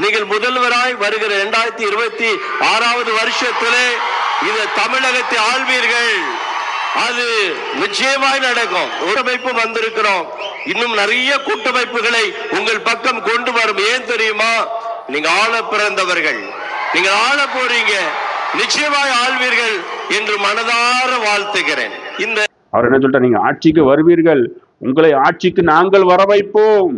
நீங்கள் முதல்வராய் வருகிற இரண்டாயிரத்தி இருபத்தி ஆறாவது வருஷத்திலே இந்த தமிழகத்தை ஆள்வீர்கள். அது நிச்சயமாய் நடக்கும். கூட்டமைப்பு வந்திருக்கிறோம். இன்னும் நிறைய கூட்டமைப்புகளை உங்கள் பக்கம் கொண்டு வரும். ஏன் தெரியுமா? நீங்க ஆள பிறந்தவர்கள். நீங்கள் ஆள போறீங்க. நிச்சயமாய் ஆள்வீர்கள் என்று மனதார வாழ்த்துகிறேன். இந்த அவர் என்ன சொல்லிட்டார்? நீங்க ஆட்சிக்கு வருவீர்கள். உங்களை ஆட்சிக்கு நாங்கள் வர வைப்போம்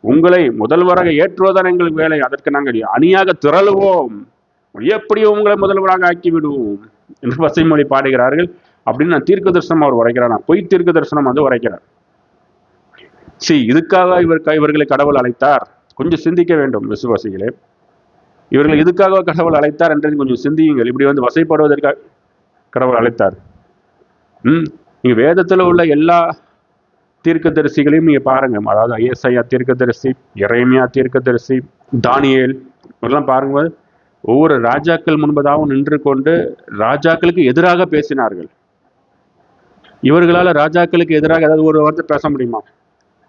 உங்களை முதல்வராக ஏற்றுவதுதான் எங்களுக்கு வேலை. அதற்கு நாங்கள் அணியாக திரளுவோம். எப்படி உங்களை முதல்வராக ஆக்கி விடுவோம் என்று பசைமொழி பாடுகிறார்கள். அப்படின்னு நான் தீர்க்க தரிசனம் அவர் உரைக்கிறார். நான் பொய் தீர்க்க தரிசனம் வந்து உரைக்கிறார். சி இதுக்காக இவர் இவர்களை கடவுள் அழைத்தார். கொஞ்சம் சிந்திக்க வேண்டும் விசுவாசிகளே. இவர்களை இதுக்காக கடவுள் அழைத்தார் என்று கொஞ்சம் சிந்தியுங்கள். இப்படி வந்து வசைப்படுவதற்காக கடவுள் அழைத்தார். ம் நீங்க வேதத்துல உள்ள எல்லா தீர்க்கதரிசிகளையும் நீங்க பாருங்க. அதாவது ஐஎஸ்ஐயா தீர்க்கதரிசி இறைமையா தீர்க்கதரிசி தானியேல் இதெல்லாம் பாருங்க. ஒவ்வொரு ராஜாக்கள் முன்பதாகவும் நின்று கொண்டு ராஜாக்களுக்கு எதிராக பேசினார்கள். இவர்களால ராஜாக்களுக்கு எதிராக ஏதாவது ஒரு வார்த்தை பேச முடியுமா?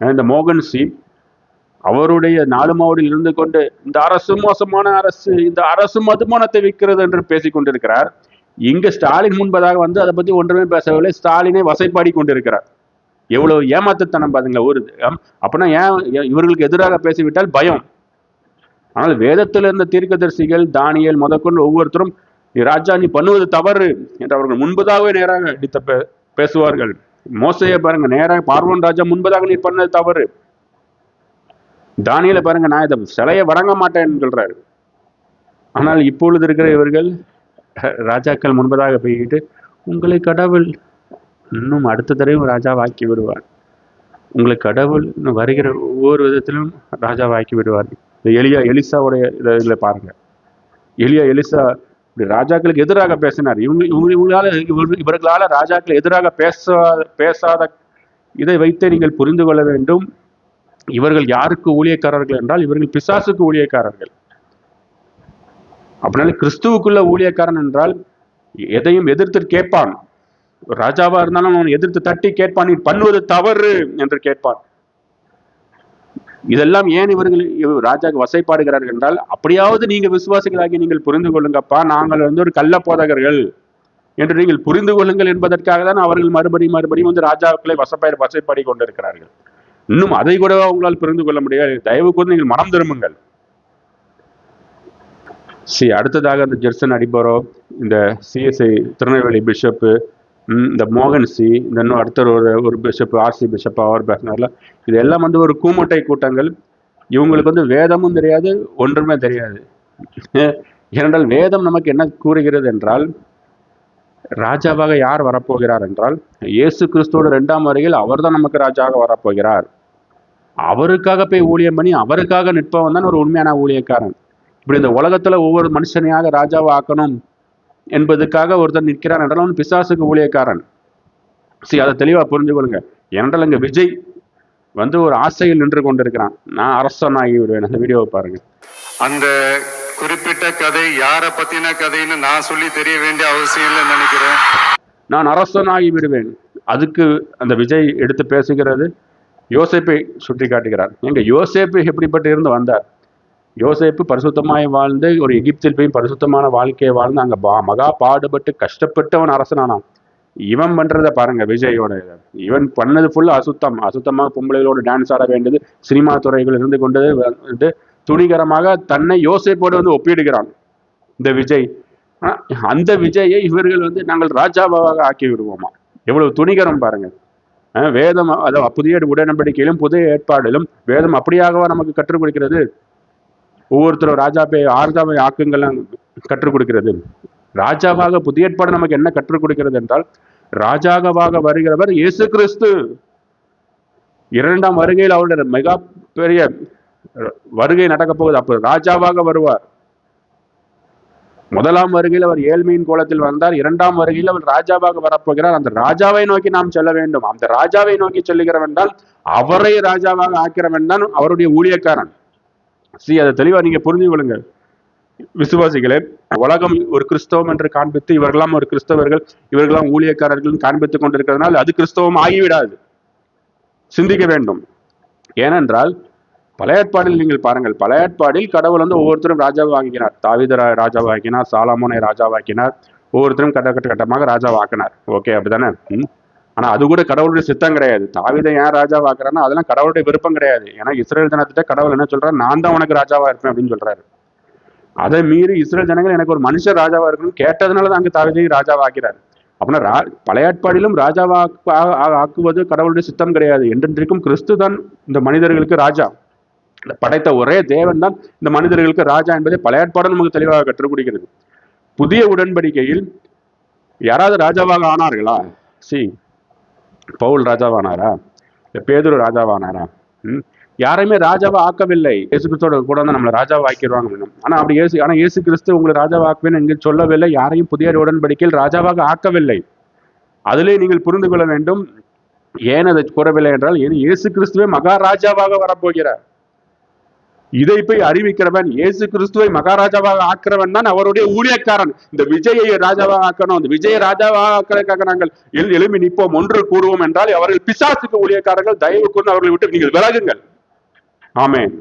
இந்த மோகன் சி அவருடைய நாலு மாவடியில் இருந்து கொண்டு இந்த அரசு மோசமான அரசு இந்த அரசு மதுமானத்தை விற்கிறது என்று பேசிக் கொண்டிருக்கிறார். இங்க ஸ்டாலின் முன்பதாக வந்து அதை பத்தி ஒன்றுமே பேசவில்லை. ஸ்டாலினை வசைப்பாடி கொண்டிருக்கிறார். எவ்வளவு ஏமாத்தத்தனம் பாருங்க ஒரு அப்படின்னா ஏன் இவர்களுக்கு எதிராக பேசிவிட்டால் பயம். ஆனால் வேதத்தில் இருந்த தீர்க்கதரிசிகள் தானியல் முதற்கொண்டு ஒவ்வொருத்தரும் "நீ ராஜா நீ பண்ணுவது தவறு என்று அவர்கள் முன்பதாகவே நேராக அடித்த பே- பேசுவார்கள். மோசையை பாருங்க நேராக பார்வன் ராஜா முன்பதாக நீ பண்ணது தவறு தானியலை பாருங்க நான் இதை சிலையை வணங்க மாட்டேன் சொல்றாரு. ஆனால் இப்பொழுது இருக்கிற இவர்கள் ராஜாக்கள் முன்பதாக போய்கிட்டு உங்களை கடவுள் இன்னும் அடுத்த தடவையும் ராஜாவாக்கி விடுவார். உங்களை கடவுள் இன்னும் வருகிற ஒவ்வொரு விதத்திலும் ராஜாவாக்கி விடுவார். இந்த எலியா எலிசாவுடைய இதில் பாருங்க. எலியா எலிசா இப்படி ராஜாக்களுக்கு எதிராக பேசினார். இவங்க இவங்க இவங்களால இவர்- இவர்களால ராஜாக்கள் எதிராக பேசாத பேசாத இதை வைத்தே நீங்கள் புரிந்து கொள்ள வேண்டும். இவர்கள் யாருக்கு ஊழியக்காரர்கள் என்றால் இவர்கள் பிசாசுக்கு ஊழியக்காரர்கள். அப்படினால கிறிஸ்துவுக்குள்ள ஊழியக்காரன் என்றால் எதையும் எதிர்த்து கேட்பான். ராஜாவா இருந்தாலும் அவன் எதிர்த்து தட்டி கேட்பான் நீ பண்ணுவது தவறு என்று கேட்பான். இதெல்லாம் ஏன் இவர்கள் இவ- ராஜாக்கு வசைப்பாடுகிறார்கள் என்றால் அப்படியாவது நீங்க விசுவாசிகளாகி நீங்கள் புரிந்து கொள்ளுங்கப்பா நாங்கள் வந்து ஒரு கள்ள போதகர்கள் என்று நீங்கள் புரிந்து கொள்ளுங்கள் என்பதற்காக தான் அவர்கள் மறுபடியும் மறுபடியும் வந்து ராஜாக்களை வசப்பாய் வசைப்பாடி கொண்டிருக்கிறார்கள். இன்னும் அதை கூட உங்களால் புரிந்து கொள்ள முடியாது. தயவு கூர்ந்து நீங்கள் மனம் திரும்புங்கள். சரி அடுத்ததாக இந்த ஜெர்சன் அடிபரோ இந்த சிஎஸ்ஐ திருநெல்வேலி பிஷப்பு இந்த மோகன் சி இன்னும் அடுத்த ஒரு ஒரு பிஷப் ஆர்சி பிஷப் அவர் பேசினார்ல இது எல்லாம் வந்து ஒரு கூமுட்டை கூட்டங்கள். இவங்களுக்கு வந்து வேதமும் தெரியாது ஒன்றுமே தெரியாது. ஏனென்றால் வேதம் நமக்கு என்ன கூறுகிறது என்றால் ராஜாவாக யார் வரப்போகிறார் என்றால் இயேசு கிறிஸ்துவோட ரெண்டாம் வருகையில் அவர்தான் நமக்கு ராஜாவாக வரப்போகிறார். அவருக்காக போய் ஊழியம் பண்ணி அவருக்காக நிற்பவன் தான் ஒரு உண்மையான ஊழியக்காரன். இப்படி இந்த உலகத்துல ஒவ்வொரு மனுஷனையாக ராஜாவை ஆக்கணும் என்பதுக்காக ஒருத்தர் நிற்கிறான் என்றால் அவன் பிசாசுக்கு ஊழியக்காரன். சரி அதை தெளிவா புரிஞ்சு கொள்ளுங்க. ஏனென்றால் இங்க விஜய் வந்து ஒரு ஆசையில் நின்று கொண்டிருக்கிறான். நான் அரசனாகி விடுவேன். அந்த வீடியோவை பாருங்க. அந்த குறிப்பிட்ட கதை யாரை பத்தின கதைன்னு நான் சொல்லி தெரிய வேண்டிய அவசியம் இல்லைன்னு நினைக்கிறேன். நான் அரசனாகி விடுவேன். அதுக்கு அந்த விஜய் எடுத்து பேசுகிறது யோசேப்பை சுட்டி காட்டுகிறார் எங்க யோசேப்பு எப்படிப்பட்டு இருந்து வந்தார்? யோசேப்பு பரிசுத்தமாய் வாழ்ந்து ஒரு எகிப்தில் போய் பரிசுத்தமான வாழ்க்கையை வாழ்ந்து அங்கே பா- மகா பாடுபட்டு கஷ்டப்பட்டு அவன் அரசனானான். இவன் பண்றத பாருங்க விஜயோட இவன் பண்ணது ஃபுல்லா அசுத்தம். அசுத்தமாக பொம்பளைகளோட டான்ஸ் ஆட வேண்டியது சினிமா துறைகள் இருந்து கொண்டு வந்து துணிகரமாக தன்னை யோசேப்போடு வந்து ஒப்பிடுகிறான் இந்த விஜய். அந்த விஜயை இவர்கள் வந்து நாங்கள் ராஜாவாக ஆக்கி விடுவோமா? எவ்வளவு துணிகரம் பாருங்க. வேதம் அதாவது புதிய உடன்படிக்கையிலும் புதிய ஏற்பாடிலும் வேதம் அப்படியாகவா நமக்கு கற்றுக் கொடுக்கிறது? ஒவ்வொருத்தரும் ராஜாவை ஆர்ஜாவை ஆக்கங்கள்லாம் கற்றுக் கொடுக்கிறது. ராஜாவாக புதிய ஏற்பாடு நமக்கு என்ன கற்றுக் கொடுக்கிறது என்றால் ராஜாவாக வருகிறவர் இயேசு கிறிஸ்து. இரண்டாம் வருகையில் அவருடைய மிக பெரிய வருகை நடக்கப் போகுது. அப்போ ராஜாவாக வருவார். முதலாம் வருகையில் அவர் ஏழ்மையின் கோலத்தில் வந்தார். இரண்டாம் வருகையில் அவர் ராஜாவாக வரப்போகிறார். அந்த ராஜாவை நோக்கி நாம் செல்ல வேண்டும். அந்த ராஜாவை நோக்கி செல்லுகிறவன் தான் அவரை ராஜாவாக ஆக்கிறவன் தான் அவருடைய ஊழியக்காரன். சி அதை தெளிவா நீங்க புரிஞ்சு கொள்ளுங்கள். விசுவாசிகளே உலகம் ஒரு கிறிஸ்தவம் என்று காண்பித்து இவர்களாம் ஒரு கிறிஸ்தவர்கள் இவர்களாம் ஊழியக்காரர்கள் காண்பித்துக் கொண்டிருக்கிறதுனால அது கிறிஸ்தவம் ஆகிவிடாது. சிந்திக்க வேண்டும். ஏனென்றால் பழைய ஏற்பாடில் நீங்கள் பாருங்கள் பழைய ஏற்பாடில் கடவுள் வந்து ஒவ்வொருத்தரும் ராஜாவை தாவித ராஜாவாக்கினார் சாலமோனை ராஜாவாக்கினார் ஒவ்வொருத்தரும் கட்ட கட்ட கட்டமாக ராஜாவாக்கினார் ஓகே அப்படிதானே ஆனா அது கூட கடவுளுடைய சித்தம் கிடையாது. தாவீதை ஏன் ராஜாவாக்குறான்னா அதெல்லாம் கடவுளுடைய விருப்பம் கிடையாது. ஏன்னா இஸ்ரேல் ஜனத்திட்ட கடவுள் என்ன சொல்றாரு? நான் தான் உனக்கு ராஜாவா இருப்பேன் அப்படின்னு சொல்றாரு. அதை மீறி இஸ்ரேல் ஜனங்கள் எனக்கு ஒரு மனுஷர் ராஜாவா இருக்கணும்னு கேட்டதுனால தான் அங்கே தாவீதை ராஜாவாக்கிறார் அப்படின்னா ரா பழையாட்பாடிலும் ராஜாவா ஆக்குவது கடவுளுடைய சித்தம் கிடையாது. என்றென்றைக்கும் கிறிஸ்து தான் இந்த மனிதர்களுக்கு ராஜா. படைத்த ஒரே தேவன் தான் இந்த மனிதர்களுக்கு ராஜா என்பதை பழையாட்பாடு நமக்கு தெளிவாக கற்றுக் கொடுக்கிறது. புதிய உடன்படிக்கையில் யாராவது ராஜாவாக ஆனார்களா? சி. பவுல் ராஜாவானாரா? இல்லை பேதுரு ராஜாவானாரா? ம்? யாரையுமே ராஜாவாக ஆக்கவில்லை. இயேசு கிறிஸ்தோட கூட வந்து நம்மளை ராஜாவை ஆக்கிடுவாங்க. ஆனால் அப்படி இயேசு ஆனால் இயேசு கிறிஸ்து உங்களை ராஜாவாக்குவேன் என்று சொல்லவில்லை. யாரையும் புதிய உடன்படிக்கையில் ராஜாவாக ஆக்கவில்லை. அதிலே நீங்கள் புரிந்து கொள்ள வேண்டும். ஏன் அதை கூறவில்லை என்றால் ஏன் இயேசு கிறிஸ்துவே மகாராஜாவாக வரப்போகிறார். இதை போய் அறிவிக்கிறவன் இயேசு கிறிஸ்துவை மகாராஜாவாக ஆக்கிறவன் தான் அவருடைய ஊழியக்காரன். இந்த விஜயை ராஜாவாக ஆக்கணும். இந்த விஜய ராஜாவாக ஆக்கிறதுக்காக நாங்கள் எல் எழுமி நிற்போம் ஒன்று கூறுவோம் என்றால் அவர்கள் பிசாசுக்கு ஊழியக்காரர்கள் தயவு கொண்டு அவர்களை விட்டு நீங்கள் விலகுங்கள். ஆமேன்.